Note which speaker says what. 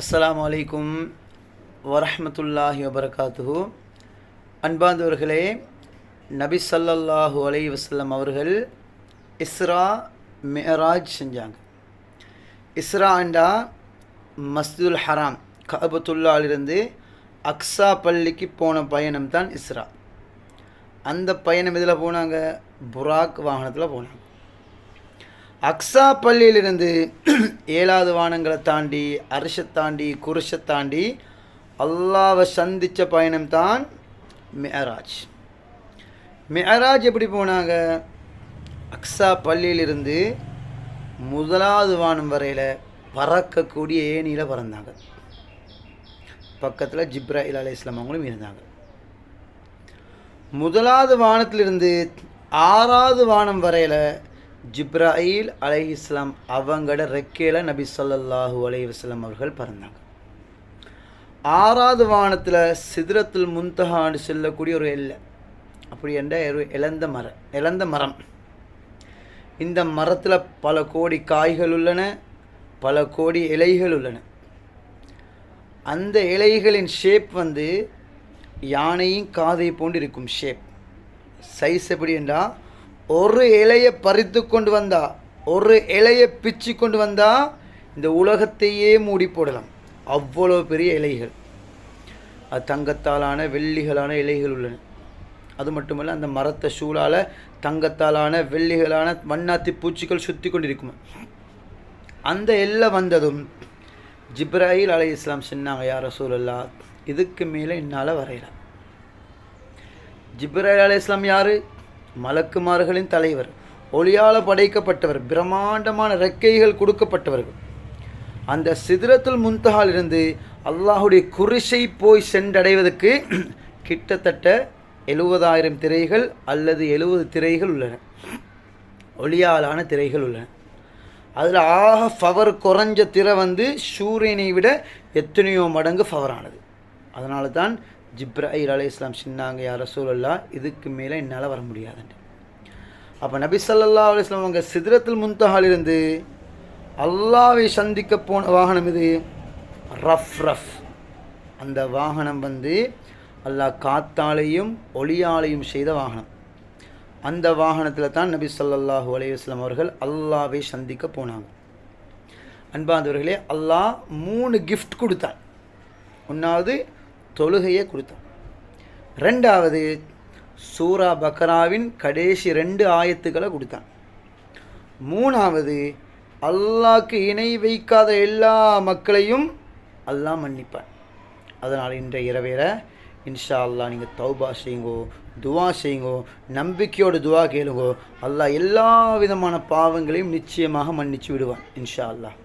Speaker 1: அஸ்லாம் அலைக்கும் வரஹ்மத்துல்லாஹி வபரகாத்துஹு. அன்பாந்தவர்களே நபி ஸல்லல்லாஹு அலை வசல்லம் அவர்கள் இஸ்ரா மெஹராஜ் செஞ்சாங்க. இஸ்ராண்டா மஸ்துல் ஹராம் கபத்துல்லாலிருந்து அக்ஸா பள்ளிக்கு போன பயணம் தான் இஸ்ரா. அந்த பயணம் இதில் போனாங்க? புராக் வாகனத்தில் போனாங்க. அக்ஸா பள்ளியிலிருந்து ஏழாவது வானங்களை தாண்டி அரிசை தாண்டி குருஷை தாண்டி அல்லாவை சந்தித்த பயணம்தான் மெஹராஜ் மெஹராஜ் எப்படி போனாங்க? அக்ஸா பள்ளியிலிருந்து முதலாவது வானம் வரையில் பறக்கக்கூடிய ஏணியில் பறந்தாங்க. பக்கத்தில் ஜிப்ராஹில் அலி இஸ்லாம் அவங்களும் இருந்தாங்க. முதலாவது வானத்திலிருந்து ஆறாவது வானம் வரையில் ஜிப்ராயில் அலை இஸ்லாம் அவங்களோட ரெக்கையில் நபி சொல்லல்லாஹூ அலை வஸல்லம் அவர்கள் பறந்தாங்க. ஆறாவது வானத்தில் சிதிரத்தில் முந்தகான்னு செல்லக்கூடிய ஒரு எல்லை. அப்படி என்ற ஒரு இழந்த மரம் இழந்த மரம். இந்த மரத்தில் பல கோடி காய்கள் உள்ளன பல கோடி இலைகள் உள்ளன. அந்த இலைகளின் ஷேப் வந்து யானையும் காதை போன்று இருக்கும் ஷேப் சைஸ் எப்படி என்றால் ஒரு இலையை பறித்து கொண்டு வந்தா ஒரு இலையை பிச்சு கொண்டு வந்தா இந்த உலகத்தையே மூடி போடலாம். அவ்வளோ பெரிய இலைகள். அது தங்கத்தாலான வெள்ளிகளான இலைகள் உள்ளன. அது மட்டுமல்ல அந்த மரத்தை சூழால் தங்கத்தாலான வெள்ளிகளான வண்ணாத்தி பூச்சிகள் சுற்றி கொண்டிருக்கும்? அந்த எல்லை வந்ததும் ஜிப்ராயில் அலை இஸ்லாம் சொன்னாங்க யார சூழல்லா இதுக்கு மேலே என்னால் வரையலாம். ஜிப்ராயில் அலை இஸ்லாம் யார்? மலக்குமார்களின் தலைவர் ஒளியால் படைக்கப்பட்டவர் பிரம்மாண்டமான ரெக்கைகள் கொடுக்கப்பட்டவர்கள். அந்த சிதிரத்துல் முந்தகாலிருந்து அல்லாஹுடைய குரிசை போய் சென்றடைவதற்கு கிட்டத்தட்ட எழுபதாயிரம் திரைகள் அல்லது எழுபது திரைகள் உள்ளன. ஒளியாலான திரைகள் உள்ளன. அதில் ஆக ஃபவர் குறைஞ்ச திரை வந்து சூரியனை விட எத்தனையோ மடங்கு ஃபவரானது அதனால தான் ஜிப்ராஹில் அலி இஸ்லாம் சின்னாங்க யார் ரசூலல்லா இதுக்கு மேலே என்னால் வர முடியாதுண்டு அப்போ நபி சல்லா அலுவலாம் அவங்க சிதிரத்தில் முந்தகாலிருந்து அல்லாவை சந்திக்க போன வாகனம் இது. Rough rough. அந்த வாகனம் வந்து அல்லாஹ் காத்தாலையும் ஒளியாலையும் செய்த வாகனம். அந்த வாகனத்தில் தான் நபி ஸல்லல்லாஹு அலையுஸ்லாம் அவர்கள் அல்லாவை சந்திக்க போனாங்க. அன்பாந்தவர்களே அல்லாஹ் மூணு கிஃப்ட் கொடுத்தான் ஒன்றாவது தொழுகையை கொடுத்தான். ரெண்டாவது சூரா பக்ராவின் கடைசி ரெண்டு ஆயத்துக்களை கொடுத்தான். மூணாவது அல்லாக்கு இணை வைக்காத எல்லா மக்களையும் அல்லாஹ் மன்னிப்பான். அதனால் இன்றைய இரவேல இன்ஷா அல்லாஹ் நீங்கள் தௌபா செய்யுங்கோ துவா செய்யுங்கோ நம்பிக்கையோடு துவா கேளுங்கோ அல்லாஹ் எல்லா விதமான பாவங்களையும் நிச்சயமாக மன்னிச்சு விடுவான் இன்ஷா அல்லாஹ்.